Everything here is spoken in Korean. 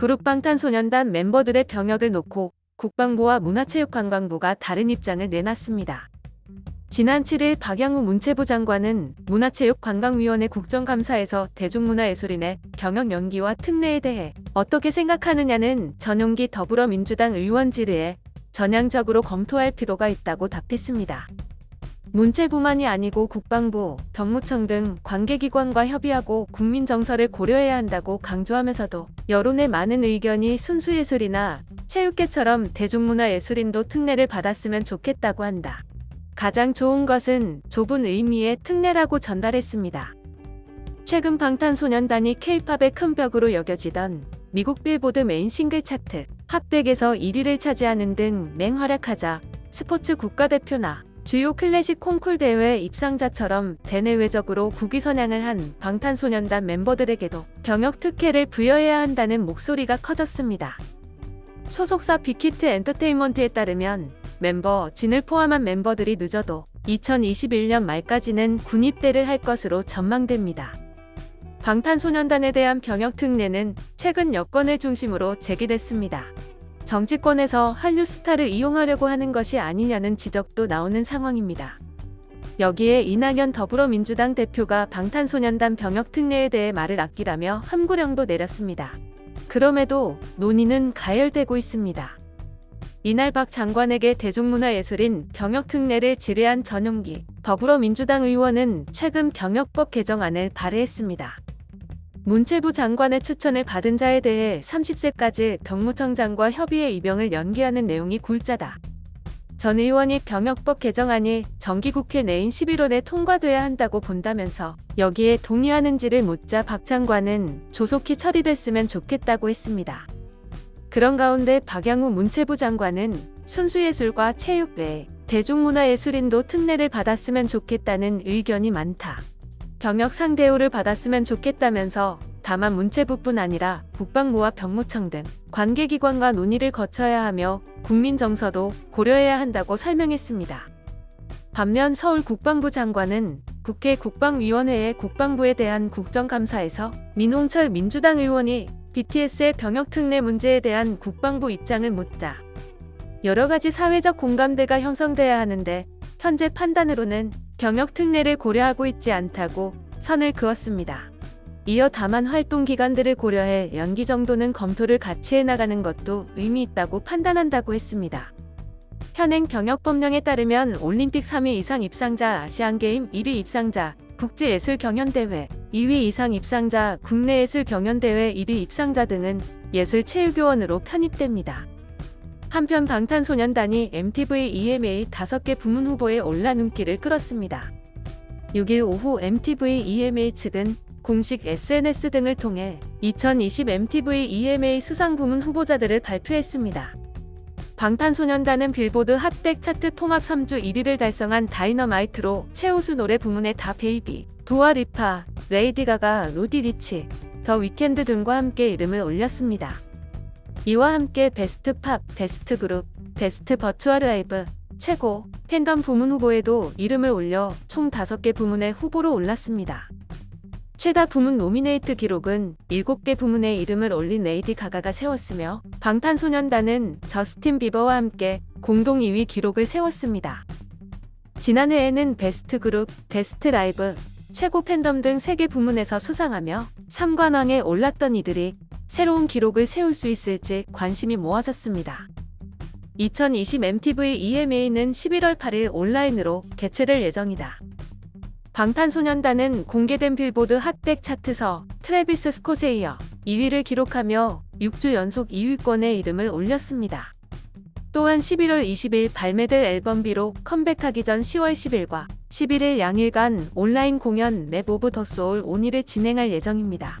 그룹 방탄소년단 멤버들의 병역을 놓고 국방부와 문화체육관광부가 다른 입장을 내놨습니다. 지난 7일 박양우 문체부 장관은 문화체육관광위원회 국정감사에서 대중문화예술인의 병역 연기와 특례에 대해 어떻게 생각하느냐는 전용기 더불어민주당 의원 질의에 전향적으로 검토할 필요가 있다고 답했습니다. 문체부만이 아니고 국방부, 병무청 등 관계기관과 협의하고 국민 정서를 고려해야 한다고 강조하면서도 여론의 많은 의견이 순수예술이나 체육계처럼 대중문화예술인도 특례를 받았으면 좋겠다고 한다. 가장 좋은 것은 좁은 의미의 특례라고 전달했습니다. 최근 방탄소년단이 케이팝의 큰 벽으로 여겨지던 미국 빌보드 메인 싱글 차트 핫백에서 1위를 차지하는 등 맹활약하자 스포츠 국가대표나 주요 클래식 콩쿨 대회 입상자처럼 대내외적으로 국위 선양을 한 방탄소년단 멤버들에게도 병역 특혜를 부여해야 한다는 목소리가 커졌습니다. 소속사 빅히트 엔터테인먼트에 따르면 멤버 진을 포함한 멤버들이 늦어도 2021년 말까지는 군입대를 할 것으로 전망됩니다. 방탄소년단에 대한 병역 특례는 최근 여건을 중심으로 제기됐습니다. 정치권에서 한류 스타를 이용하려고 하는 것이 아니냐는 지적도 나오는 상황입니다. 여기에 이낙연 더불어민주당 대표가 방탄소년단 병역 특례에 대해 말을 아끼라며 함구령도 내렸습니다. 그럼에도 논의는 가열되고 있습니다. 이날 박 장관에게 대중문화예술인 병역 특례를 질의한 전용기 더불어민주당 의원은 최근 병역법 개정안을 발의했습니다. 문체부 장관의 추천을 받은 자에 대해 30세까지 병무청장과 협의해 입영을 연기하는 내용이 골자다. 전 의원이 병역법 개정안이 정기국회 내인 11월에 통과돼야 한다고 본다면서 여기에 동의하는지를 묻자 박 장관은 조속히 처리됐으면 좋겠다고 했습니다. 그런 가운데 박양우 문체부 장관은 순수예술과 체육 외 대중문화예술인도 특례를 받았으면 좋겠다는 의견이 많다. 병역 상 대우를 받았으면 좋겠다면서 다만 문체부뿐 아니라 국방부와 병무청 등 관계기관과 논의를 거쳐야 하며 국민 정서도 고려해야 한다고 설명했습니다. 반면 서울 국방부 장관은 국회 국방위원회의 국방부에 대한 국정감사에서 민홍철 민주당 의원이 BTS의 병역 특례 문제에 대한 국방부 입장을 묻자 여러 가지 사회적 공감대가 형성돼야 하는데 현재 판단으로는 병역 특례를 고려하고 있지 않다고 선을 그었습니다. 이어 다만 활동 기간들을 고려해 연기 정도는 검토를 같이 해나가는 것도 의미 있다고 판단한다고 했습니다. 현행 병역 법령에 따르면 올림픽 3위 이상 입상자, 아시안게임 1위 입상자, 국제예술경연대회 2위 이상 입상자, 국내예술경연대회 1위 입상자 등은 예술체육요원으로 편입됩니다. 한편 방탄소년단이 MTV EMA 5개 부문 후보에 올라 눈길을 끌었습니다. 6일 오후 MTV EMA 측은 공식 SNS 등을 통해 2020 MTV EMA 수상 부문 후보자들을 발표했습니다. 방탄소년단은 빌보드 핫백 차트 통합 3주 1위를 달성한 다이너마이트로 최우수 노래 부문에 다 베이비, 두아리파, 레이디 가가, 로디 리치, 더 위켄드 등과 함께 이름을 올렸습니다. 이와 함께 베스트 팝, 베스트 그룹, 베스트 버추얼 라이브, 최고, 팬덤 부문 후보에도 이름을 올려 총 5개 부문에 후보로 올랐습니다. 최다 부문 노미네이트 기록은 7개 부문에 이름을 올린 레이디 가가가 세웠으며 방탄소년단은 저스틴 비버와 함께 공동 2위 기록을 세웠습니다. 지난해에는 베스트 그룹, 베스트 라이브, 최고 팬덤 등 3개 부문에서 수상하며 3관왕에 올랐던 이들이 새로운 기록을 세울 수 있을지 관심이 모아졌습니다. 2020 MTV EMA는 11월 8일 온라인으로 개최될 예정이다. 방탄소년단은 공개된 빌보드 핫백 차트서 트래비스 스콧에 이어 2위를 기록하며 6주 연속 2위권에 이름을 올렸습니다. 또한 11월 20일 발매될 앨범 비로 컴백하기 전 10월 10일과 11일 양일간 온라인 공연 맵 오브 더 소울 온일을 진행할 예정입니다.